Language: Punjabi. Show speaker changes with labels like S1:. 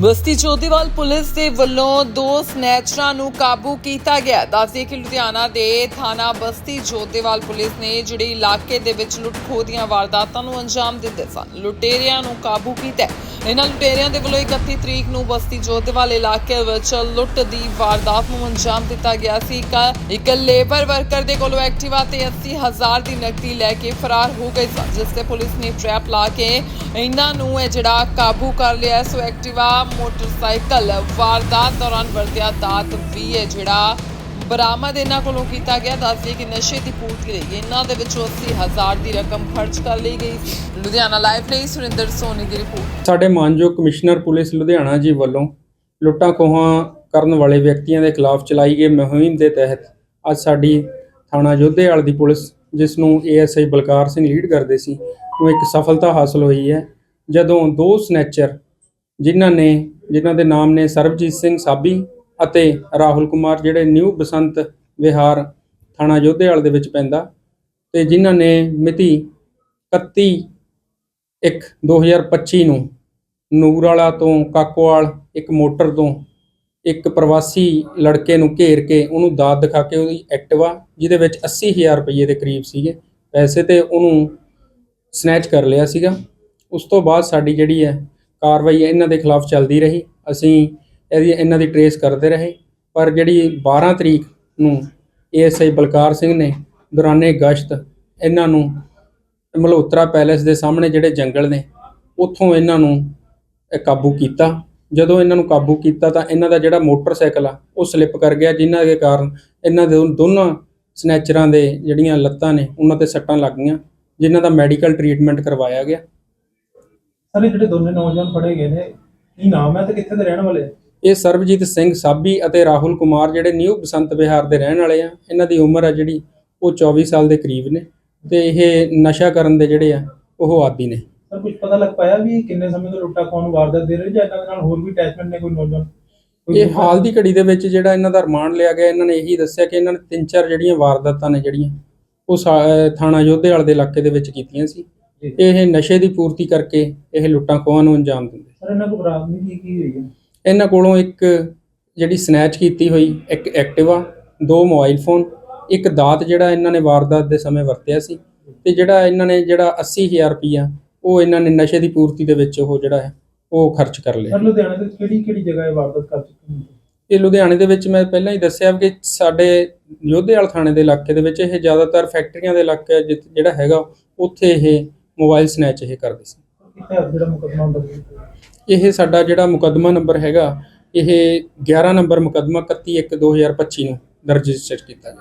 S1: ਬਸਤੀ ਚੋਦੀਵਾਲ ਪੁਲਿਸ ਦੇ ਵੱਲੋਂ ਦੋ ਸਨੈਚਰਾਂ ਨੂੰ ਕਾਬੂ ਕੀਤਾ ਗਿਆ। ਦੱਸਦੇ ਕਿ ਲੁਧਿਆਣਾ ਦੇ ਥਾਣਾ ਬਸਤੀ ਚੋਦੀਵਾਲ ਪੁਲਿਸ ਨੇ ਜਿਹੜੇ ਇਲਾਕੇ ਦੇ ਵਿੱਚ ਲੁੱਟ-ਖੋਹ ਦੀਆਂ ਵਾਰਦਾਤਾਂ ਨੂੰ ਅੰਜਾਮ ਦਿੰਦੇ ਸਨ। ਲੁਟੇਰਿਆਂ ਨੂੰ ਕਾਬੂ ਕੀਤਾ ਇਹਨਾਂ ਲੁਟੇਰਿਆਂ ਦੇ ਵੱਲੋਂ 31 ਤਰੀਕ ਨੂੰ ਬਸਤੀ ਜੋਧੇਵਾਲ ਇਲਾਕੇ ਵਿੱਚ ਲੁੱਟ ਦੀ ਵਾਰਦਾਤ ਨੂੰ ਅੰਜਾਮ ਦਿੱਤਾ ਗਿਆ ਸੀ। ਇੱਕ ਲੇਬਰ ਵਰਕਰ ਦੇ ਕੋਲੋਂ ਐਕਟਿਵਾ ਤੇ 80000 ਦੀ ਨਕਦੀ ਲੈ ਕੇ ਫਰਾਰ ਹੋ ਗਏ ਸਨ, ਜਿਸ ਤੇ ਪੁਲਿਸ ਨੇ ਟ੍ਰੈਪ ਲਾ ਕੇ ਇਹਨਾਂ ਨੂੰ ਇਹ ਜਿਹੜਾ ਕਾਬੂ ਕਰ ਲਿਆ, ਸੋ ਐਕਟਿਵਾ ਮੋਟਰਸਾਈਕਲ ਵਾਰਦਾਤ ਦੌਰਾਨ ਵਰਤਿਆ ਦਾਤ ਵੀ ਹੈ, ਜਿਹੜਾ ਬਰਾਮਦ ਇਹਨਾਂ ਕੋਲੋਂ ਕੀਤਾ ਗਿਆ। ਦੱਸਦੇ ਕਿ ਨਸ਼ੇ ਦੀ ਪੂਰਤੀ ਲਈ ਇਹਨਾਂ ਦੇ ਵਿੱਚੋਂ 80000 ਦੀ ਰਕਮ ਖਰਚ ਕਰ ਲਈ ਗਈ ਸੀ। ਲੁਧਿਆਣਾ ਲਾਈਵ ਲਈ ਸੁਰਿੰਦਰ ਸੋਨੀ ਦੀ ਰਿਪੋਰਟ।
S2: ਸਾਡੇ ਮਾਨਯੋਗ ਕਮਿਸ਼ਨਰ ਪੁਲਿਸ ਲੁਧਿਆਣਾ ਜੀ ਵੱਲੋਂ ਲੁੱਟਾਂ ਖੋਹਾਂ ਕਰਨ ਵਾਲੇ ਵਿਅਕਤੀਆਂ ਦੇ ਖਿਲਾਫ ਚਲਾਈ ਗਈ ਮੁਹਿੰਮ ਦੇ ਤਹਿਤ ਅੱਜ ਸਾਡੀ ਥਾਣਾ ਜੋਧੇਵਾਲ ਦੀ ਪੁਲਿਸ, ਜਿਸ ਨੂੰ ਏਐਸਆਈ ਬਲਕਾਰ ਸਿੰਘ ਲੀਡ ਕਰਦੇ ਸੀ, ਨੂੰ ਇੱਕ ਸਫਲਤਾ ਹਾਸਲ ਹੋਈ ਹੈ। ਜਦੋਂ ਦੋ ਸਨੈਚਰ ਜਿਨ੍ਹਾਂ ਨੇ, ਜਿਨ੍ਹਾਂ ਦੇ ਨਾਮ ਨੇ ਸਰਬਜੀਤ ਸਿੰਘ ਸਾਬੀ ਅਤੇ ਰਾਹੁਲ ਕੁਮਾਰ, ਜਿਹੜੇ ਨਿਊ ਬਸੰਤ ਵਿਹਾਰ ਥਾਣਾ ਜੋਧੇਵਾਲ ਦੇ ਵਿੱਚ ਪੈਂਦਾ ਤੇ ਜਿਨ੍ਹਾਂ ਨੇ ਮਿਤੀ 31 ਇੱਕ 2025 ਨੂੰ ਨੂਰਾਲਾ ਤੋਂ ਕਾਕੋਵਾਲ ਇੱਕ ਮੋਟਰ ਤੋਂ ਇੱਕ ਪ੍ਰਵਾਸੀ ਲੜਕੇ ਨੂੰ ਘੇਰ ਕੇ ਉਹਨੂੰ ਦਾਤ ਦਿਖਾ ਕੇ ਉਹਦੀ ਐਕਟਿਵਾ, ਜਿਹਦੇ ਵਿੱਚ 80000 ਰੁਪਏ ਦੇ ਕਰੀਬ ਸੀਗੇ, ਪੈਸੇ ਤੇ ਉਹਨੂੰ ਸਨੈਚ ਕਰ ਲਿਆ ਸੀਗਾ। ਉਸ ਤੋਂ ਬਾਅਦ ਸਾਡੀ ਜਿਹੜੀ ਹੈ ਕਾਰਵਾਈ ਇਹਨਾਂ ਦੇ ਖਿਲਾਫ ਚੱਲਦੀ ਰਹੀ। ਅਸੀਂ ਇਹਦੀ ਇਹਨਾਂ ਦੀ ਟਰੇਸ ਕਰਦੇ ਰਹੇ। ਪਰ ਜਿਹੜੀ 12 ਤਰੀਕ ਨੂੰ ਏਐਸਆਈ ਬਲਕਾਰ ਸਿੰਘ ਨੇ ਦੌਰਾਨੇ ਗਸ਼ਤ ਇਹਨਾਂ ਨੂੰ ਮਲਹੋਤਰਾ ਪੈਲੇਸ ਦੇ ਸਾਹਮਣੇ ਜਿਹੜੇ ਜੰਗਲ ਨੇ, ਉੱਥੋਂ ਇਹਨਾਂ ਨੂੰ ਕਾਬੂ ਕੀਤਾ। ਜਦੋਂ ਇਹਨਾਂ ਨੂੰ ਕਾਬੂ ਕੀਤਾ ਤਾਂ ਇਹਨਾਂ ਦਾ ਜਿਹੜਾ ਮੋਟਰਸਾਈਕਲ ਆ, ਉਹ ਸਲਿੱਪ ਕਰ ਗਿਆ, ਜਿਨ੍ਹਾਂ ਦੇ ਕਾਰਨ ਇਹਨਾਂ ਦੇ, ਦੋਨਾਂ ਸਨੈਚਰਾਂ ਦੇ ਜਿਹੜੀਆਂ ਲੱਤਾਂ ਨੇ, ਉਹਨਾਂ ਤੇ ਸੱਟਾਂ ਲੱਗ ਗਈਆਂ, ਜਿਨ੍ਹਾਂ ਦਾ ਮੈਡੀਕਲ ਟਰੀਟਮੈਂਟ ਕਰਵਾਇਆ ਗਿਆ।
S3: ਸਰ ਇਹ ਜਿਹੜੇ ਦੋਨੇ ਨੌਜਵਾਨ ਫੜੇ ਗਏ ਨੇ ਕੀ ਨਾਮ ਹੈ ਤੇ ਕਿੱਥੇ ਦੇ ਰਹਿਣ ਵਾਲੇ?
S2: ਇਹ ਸਰਬਜੀਤ ਸਿੰਘ ਸਾਬੀ ਅਤੇ ਰਾਹੁਲ ਕੁਮਾਰ ਜਿਹੜੇ ਨਿਊ ਬਸੰਤ ਵਿਹਾਰ ਦੇ ਰਹਿਣ ਵਾਲੇ ਆ ਇਹਨਾਂ ਦੀ ਉਮਰ ਆ ਜਿਹੜੀ ਉਹ 24 ਸਾਲ ਦੇ ਕਰੀਬ ਨੇ ਤੇ ਇਹ ਨਸ਼ਾ ਕਰਨ ਦੇ ਜਿਹੜੇ ਆ ਉਹ ਆਦੀ ਨੇ
S3: ਸਰ ਕੁਝ ਪਤਾ ਲੱਗ ਪਾਇਆ ਵੀ ਕਿੰਨੇ ਸਮੇਂ ਤੋਂ ਲੁੱਟਾ ਖੋਣ ਵਾਰਦਾਤ ਦੇ ਰਹੇ ਜਾਂ ਇਹਨਾਂ ਦੇ ਨਾਲ ਹੋਰ ਵੀ ਅਟੈਚਮੈਂਟ ਨੇ ਕੋਈ ਨੌਜਵਾਨ
S2: ਇਹ? ਹਾਲ ਦੀ ਘੜੀ ਦੇ ਵਿੱਚ ਜਿਹੜਾ ਇਹਨਾਂ ਦਾ ਰਿਮਾਂਡ ਲਿਆ ਗਿਆ ਇਹਨਾਂ ਨੇ ਇਹੀ ਦੱਸਿਆ ਕਿ ਇਹਨਾਂ ਨੇ ਤਿੰਨ ਚਾਰ ਜਿਹੜੀਆਂ ਵਾਰਦਾਤਾਂ ਨੇ ਜਿਹੜੀਆਂ ਉਹ ਥਾਣਾ ਯੋਧੇਵਾਲ ਦੇ ਇਲਾਕੇ ਦੇ ਵਿੱਚ ਕੀਤੀਆਂ ਸੀ। ਇਹ ਨਸ਼ੇ ਦੀ ਪੂਰਤੀ ਕਰਕੇ ਇਹ ਲੁੱਟਾਂ ਖੋਹਾਂ ਨੂੰ ਅੰਜਾਮ ਦਿੰਦੇ
S3: ਸਰ ਇਹਨਾਂ ਕੋਲ ਬਰਾਮਦਗੀ ਕੀ ਕੀ ਹੋਈ ਹੈ?
S2: ਇਹਨਾਂ ਕੋਲੋਂ ਇੱਕ ਜਿਹੜੀ ਸਨੈਚ ਕੀਤੀ ਹੋਈ ਇੱਕ ਐਕਟਿਵਾ ਦੋ ਮੋਬਾਈਲ ਫੋਨ ਇੱਕ ਦਾਤ ਜਿਹੜਾ ਇਹਨਾਂ ਨੇ ਵਾਰਦਾਤ ਦੇ ਸਮੇਂ ਵਰਤਿਆ ਸੀ ਤੇ ਜਿਹੜਾ ਇਹਨਾਂ ਨੇ ਜਿਹੜਾ 80000 ਰੁਪਈਆ ਉਹ ਇਹਨਾਂ ਨੇ ਨਸ਼ੇ ਦੀ ਪੂਰਤੀ ਦੇ ਵਿੱਚ ਉਹ ਜਿਹੜਾ ਹੈ ਉਹ ਖਰਚ ਕਰ ਲਿਆ।
S3: ਸਰ ਲੁਧਿਆਣਾ ਦੇ ਕਿਹੜੀ ਕਿਹੜੀ ਜਗ੍ਹਾ ਇਹ ਵਾਰਦਾਤ ਕਰ ਚੁੱਕੇ ਨੇ?
S2: ਇਹ ਲੁਧਿਆਣੇ ਦੇ ਵਿੱਚ ਮੈਂ ਪਹਿਲਾਂ ਹੀ ਦੱਸਿਆ ਕਿ ਸਾਡੇ ਯੋਧੇਵਾਲ ਥਾਣੇ ਦੇ ਇਲਾਕੇ ਦੇ ਵਿੱਚ ਇਹ ਜ਼ਿਆਦਾਤਰ ਫੈਕਟਰੀਆਂ ਦੇ ਇਲਾਕੇ ਜਿੱਥੇ- ਜਿਹੜਾ ਹੈਗਾ ਉੱਥੇ ਇਹ ਮੋਬਾਈਲ ਸਨੈਚ ਇਹ ਕਰਦੇ ਸੀ।
S3: ਜਿਹੜਾ ਮੁਕੱਦਮਾ
S2: ਇਹ ਸਾਡਾ ਜਿਹੜਾ ਮੁਕੱਦਮਾ ਨੰਬਰ ਹੈਗਾ ਇਹ 11 ਨੰਬਰ ਮੁਕੱਦਮਾ 31 1 2025 ਨੂੰ ਦਰਜ ਰਜਿਸਟਰ ਕੀਤਾ ਗਿਆ।